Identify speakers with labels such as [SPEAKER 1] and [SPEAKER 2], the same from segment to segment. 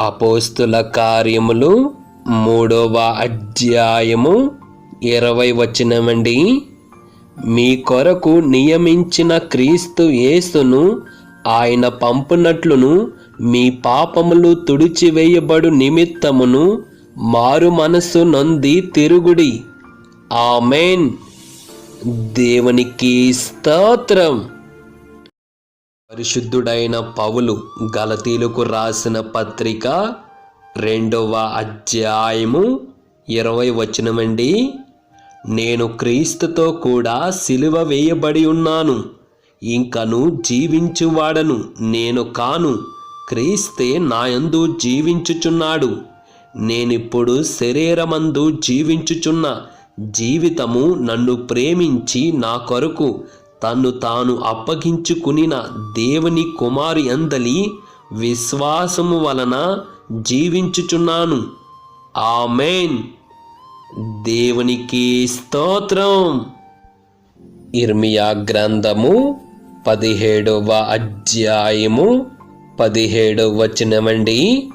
[SPEAKER 1] అపోస్తుల కార్యములు మూడవ అధ్యాయము ఇరవై వచనమండి. మీ కొరకు నియమించిన క్రీస్తు యేసును ఆయన పంపునట్లును మీ పాపములు తుడిచివేయబడు నిమిత్తమును మారు మనస్సు నొంది తిరుగుడి. ఆమెన్. దేవునికి స్తోత్రం. పరిశుద్ధుడైన పౌలు గలతీలకు రాసిన పత్రిక రెండవ అధ్యాయము ఇరవై వచనమండి నేను క్రీస్తుతో కూడా సిలువ వేయబడి ఉన్నాను. ఇంకను జీవించువాడను నేను కాను. క్రీస్తే నాయందు జీవించుచున్నాడు. నేనిప్పుడు శరీరమందు జీవించుచున్న జీవితము నన్ను ప్రేమించి నా కొరకు తన్ను తాను అప్పగించుకునిన దేవుని కుమారి అందలి విశ్వాసము వలన జీవించుచున్నాను. ఆమెన్. దేవునికి స్తోత్రం. ఇర్మియా గ్రంథము పదిహేడవ అధ్యాయము పదిహేడవ వచనమండి.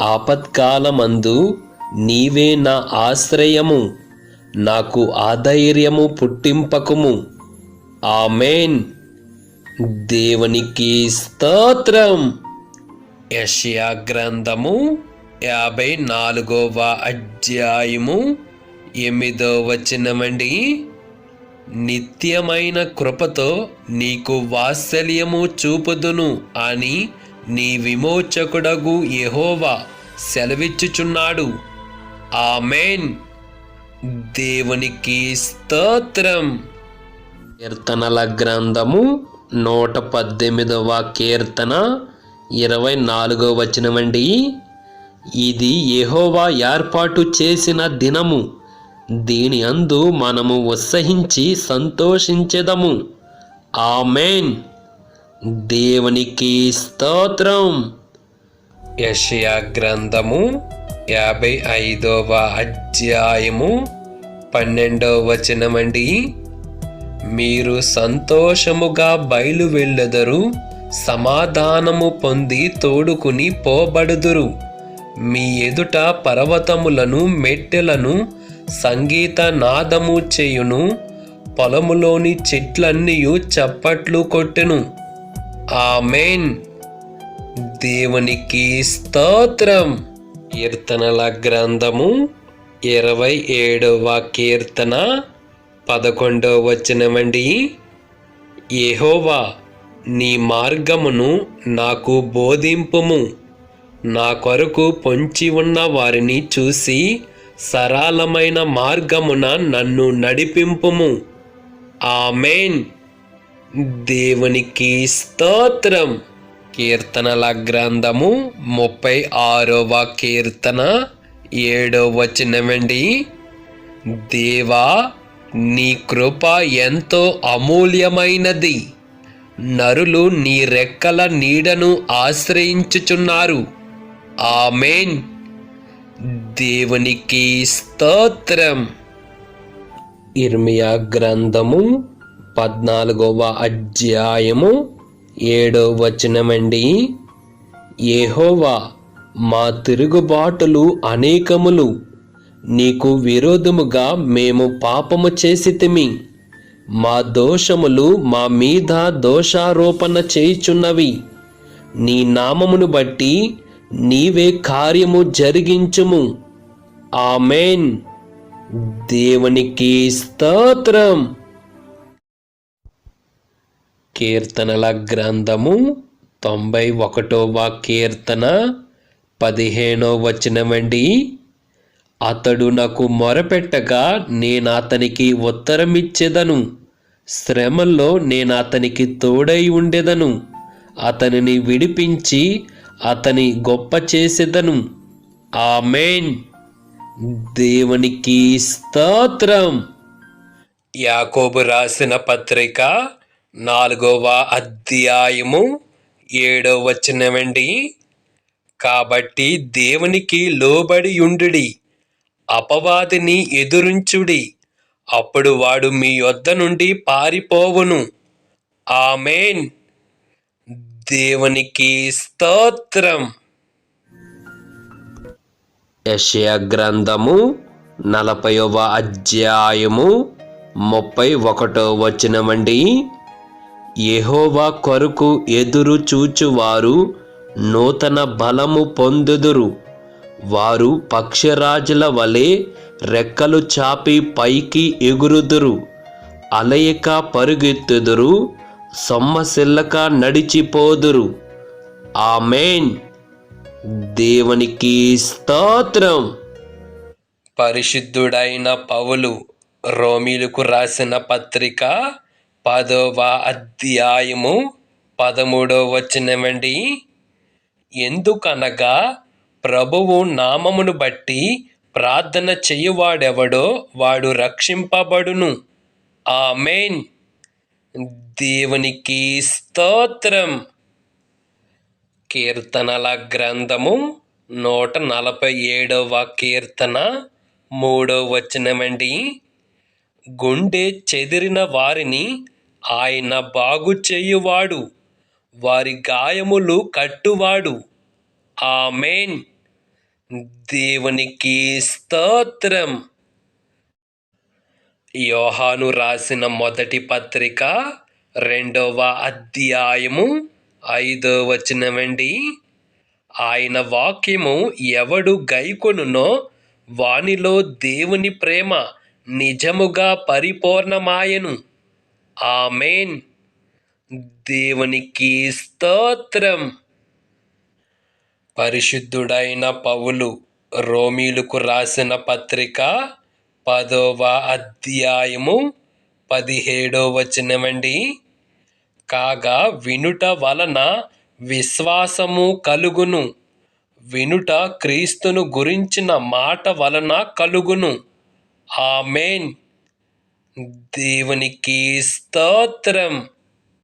[SPEAKER 1] ఆపత్కాలమందు నీవే నా ఆశ్రయము నాకు ఆధైర్యము పుట్టింపకుము. ఆమెన్. దేవునికి స్తోత్రం. యషయా గ్రంథము యాభై నాలుగవ అధ్యాయము ఎనిమిదో వచనమండి. నిత్యమైన కృపతో నీకు వాత్సల్యము చూపుదును అని నీ విమోచకుడగు యహోవా సెలవిచ్చుచున్నాడు. ఆమెన్. దేవునికి స్తోత్రం. కీర్తనల గ్రంథము నూట పద్దెనిమిదవ కీర్తన ఇరవై నాలుగవ వచనమండి ఇది యహోవా ఏర్పాటు చేసిన దినము. దీని అందు మనము ఉత్సహించి సంతోషించెదము. ఆమెన్. దేవునికి స్తోత్రం. యషయా గ్రంథము యాభై ఐదవ అధ్యాయము పన్నెండవ వచనమండి మీరు సంతోషముగా బయలు వెళ్ళెదరు సమాధానము పొంది తోడుకుని పోబడుదురు. మీ ఎదుట పర్వతములను మెట్టెలను సంగీత నాదము చేయును పొలములోని చెట్లన్నీయు చప్పట్లు కొట్టెను. ఆమెన్. దేవునికి స్తోత్రం. కీర్తనల గ్రంథము ఇరవై ఏడవ కీర్తన. పదకొండో వచనమండి ఏహోవా నీ మార్గమును నాకు బోధింపుము. నా కొరకు పొంచి ఉన్న వారిని చూసి సరళమైన మార్గమున నన్ను నడిపింపుము. ఆమెన్. దేవునికి స్తోత్రం. కీర్తనల గ్రంథము ముప్పై ఆరవ కీర్తన ఏడవ వచనమండి. దేవా నీ కృప ఎంతో అమూల్యమైనది. నరులు నీ రెక్కల నీడను ఆశ్రయించుచున్నారు. ఆమెన్. దేవునికి స్తోత్రం. ఇర్మియా గ్రంథము పద్నాలుగవ అధ్యాయము ఏడో వచనమండి. ఏహోవా మా తిరుగుబాటులు అనేకములు. నీకు విరోధముగా మేము పాపము చేసితిమి. మా దోషములు మా మీద దోషారోపణ చేయుచున్నవి. నీ నామమును బట్టి నీవే కార్యము జరిగించుము. ఆమెన్. దేవునికి స్తోత్రం. కీర్తనల గ్రంథము తొంభై ఒకటవ కీర్తన పదిహేనో వచనమండి. అతడు నాకు మొరపెట్టగా నేను అతనికి ఉత్తరమిచ్చేదను. శ్రమల్లో నేను అతనికి తోడై ఉండేదను. అతనిని విడిపించి అతని గొప్ప చేసేదను. ఆమెన్. దేవునికి స్తోత్రం. యాకోబు రాసిన పత్రిక నాలుగవ అధ్యాయము ఏడవ వచనమండి కాబట్టి దేవునికి లోబడి ఉండుడి. అపవాదిని ఎదురించుడి. అప్పుడు వాడు మీ యొద్ద నుండి పారిపోవును. ఆమెన్. దేవునికి స్తోత్రం. యెషయా గ్రంథము నలభైవ అధ్యాయము ముప్పై ఒకటో వచనమండి ఎహోవా కొరకు ఎదురు చూచువారు నూతన బలము పొందుదురు. వారు పక్షరాజుల వలె రెక్కలు చాపి పైకి ఎగురుదురు అలయక పరుగెత్తుదురు సొమ్మసిల్లక నడిచిపోదురు. ఆమెన్. దేవునికి స్తోత్రం. పరిశుద్ధుడైన పౌలు రోమిలకు రాసిన పత్రిక పదవ అధ్యాయము పదమూడవ వచనమండి ఎందుకనగా ప్రభువు నామమును బట్టి ప్రార్థన చేయువాడెవడో వాడు రక్షింపబడును. ఆమెన్. దేవునికి స్తోత్రం. కీర్తనల గ్రంథము నూట నలభై ఏడవ కీర్తన మూడో వచనమండి. గుండె చెదిరిన వారిని ఆయన బాగు చేయువాడు. వారి గాయములు కట్టువాడు. ఆమెన్. దేవునికి స్తోత్రం. యోహాను రాసిన మొదటి పత్రిక రెండవ అధ్యాయము ఐదో వచనమండి ఆయన వాక్యము ఎవడు గైకొనునో వానిలో దేవుని ప్రేమ నిజముగా పరిపూర్ణమాయను. ఆమెన్. దేవునికి స్తోత్రం. పరిశుద్ధుడైన పౌలు రోమీలకు రాసిన పత్రిక పదవ అధ్యాయము పదిహేడో వచనమండి కాగా వినుట వలన విశ్వాసము కలుగును. వినుట క్రీస్తును గురించిన మాట వలన కలుగును. ఆమెన్. దేవునికి స్తోత్రం.